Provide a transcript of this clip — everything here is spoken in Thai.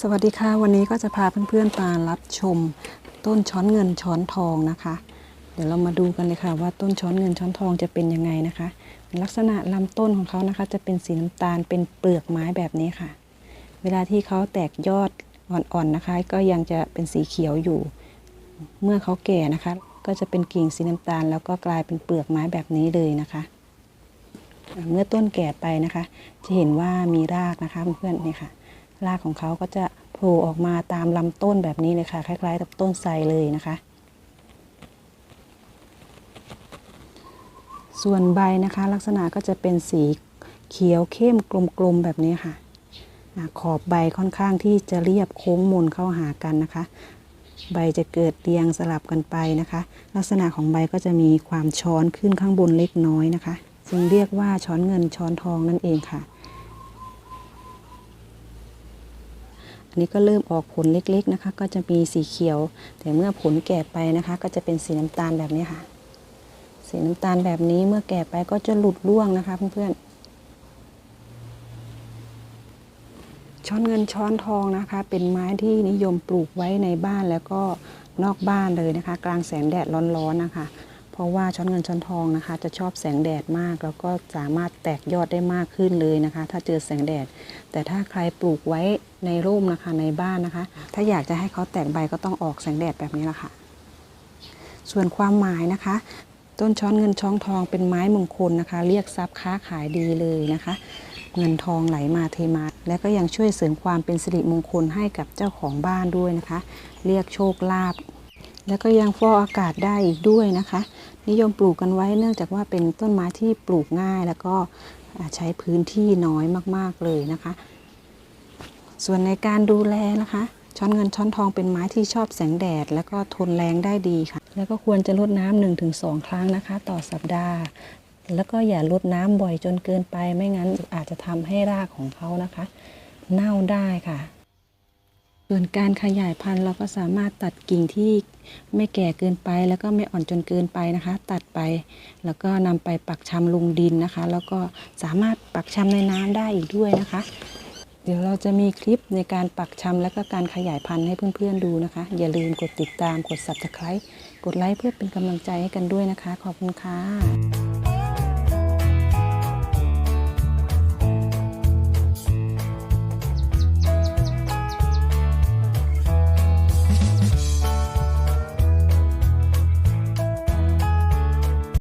สวัสดีค่ะ วันนี้ก็จะพาเพื่อนๆมารับชม ต้นช้อนเงินช้อนทองนะคะ เดี๋ยวเรามาดูกันเลยค่ะ ว่าต้นช้อนเงินช้อนทองจะเป็นยังไงนะคะลักษณะลำต้นของเขานะคะ จะเป็นสีน้ำตาลเป็นเปลือกไม้แบบนี้ค่ะ เวลาที่เขาแตกยอดอ่อนๆนะคะ ก็ยังจะเป็นสีเขียวอยู่ เมื่อเขาแก่นะคะ ก็จะเป็นกิ่งสีน้ำตาล แล้วก็กลายเป็นเปลือกไม้แบบนี้เลยนะคะ เมื่อต้นแก่ไปนะคะ จะเห็นว่ามีรากนะคะเพื่อนๆนี่ค่ะ รากของเขาก็จะโผล่ออกมาตามลำต้นแบบนี้เลยค่ะ คล้ายๆกับต้นไทรเลยนะคะ ส่วนใบนะคะลักษณะก็จะเป็นสีเขียวเข้มกลมๆแบบนี้ค่ะ ขอบใบค่อนข้างที่จะเรียบโค้งมนเข้าหากันนะคะ ใบจะเกิดเรียงสลับกันไปนะคะ ลักษณะของใบก็จะมีความช้อนขึ้นข้างบนเล็กน้อยนะคะ ซึ่งเรียกว่าช้อนเงินช้อนทองนั่นเองค่ะ อันนี้ก็เริ่มออกผลเล็กๆนะคะ ก็จะมีสีเขียว แต่เมื่อผลแก่ไปนะคะ ก็จะเป็นสีน้ำตาลแบบนี้ค่ะ สีน้ำตาลแบบนี้เมื่อแก่ไปก็จะหลุดร่วงนะคะเพื่อนๆช้อนเงินช้อนทองนะคะ เป็นไม้ที่นิยมปลูกไว้ในบ้านแล้วก็นอกบ้านเลยนะคะ กลางแสงแดดร้อนๆนะคะ เพราะว่าช้อนเงินช้อนทองนะคะ จะชอบแสงแดดมาก แล้วก็สามารถแตกยอดได้มากขึ้นเลยนะคะ ถ้าเจอแสงแดด แต่ถ้าใครปลูกไว้ในร่มนะคะในบ้านนะคะ ถ้าอยากจะให้เขาแตกใบก็ต้องออกแสงแดดแบบนี้แหละค่ะ ส่วนความหมายนะคะ ต้นช้อนเงินช้อนทองเป็นไม้มงคลนะคะ เรียกทรัพย์ค้าขายดีเลยนะคะ เงินทองไหลมาเทมา และก็ยังช่วยเสริมความเป็นสิริมงคลให้กับเจ้าของบ้านด้วยนะคะ เรียกโชคลาภ แล้วก็ยังฟอกอากาศได้อีกด้วยนะคะ นิยมปลูกกันไว้เนื่องจากว่าเป็นต้นไม้ที่ปลูกง่าย แล้วก็ใช้พื้นที่น้อยมากๆเลยนะคะ ส่วนในการดูแลนะคะ ช้อนเงินช้อนทองเป็นไม้ที่ชอบแสงแดด แล้วก็ทนแรงได้ดีค่ะ แล้วก็ควรจะลดน้ำหนึ่งถึงสองครั้งนะคะ ต่อสัปดาห์ แล้วก็อย่าลดน้ำบ่อยจนเกินไป ไม่งั้นอาจจะทำให้รากของเขานะคะ เน่าได้ค่ะ ส่วนการขยายพันธุ์เราก็สามารถตัดกิ่งที่ไม่แก่เกินไป แล้วก็ไม่อ่อนจนเกินไปนะคะ ตัดไป แล้วก็นำไปปักชำลงดินนะคะ แล้วก็สามารถปักชำในน้ำได้อีกด้วยนะคะ เดี๋ยวเราจะมีคลิปในการปักชำและก็การขยายพันธุ์ให้เพื่อนๆดูนะคะ อย่าลืมกดติดตามกด subscribe กดไลค์เพื่อเป็นกำลังใจให้กันด้วยนะคะ ขอบคุณค่ะ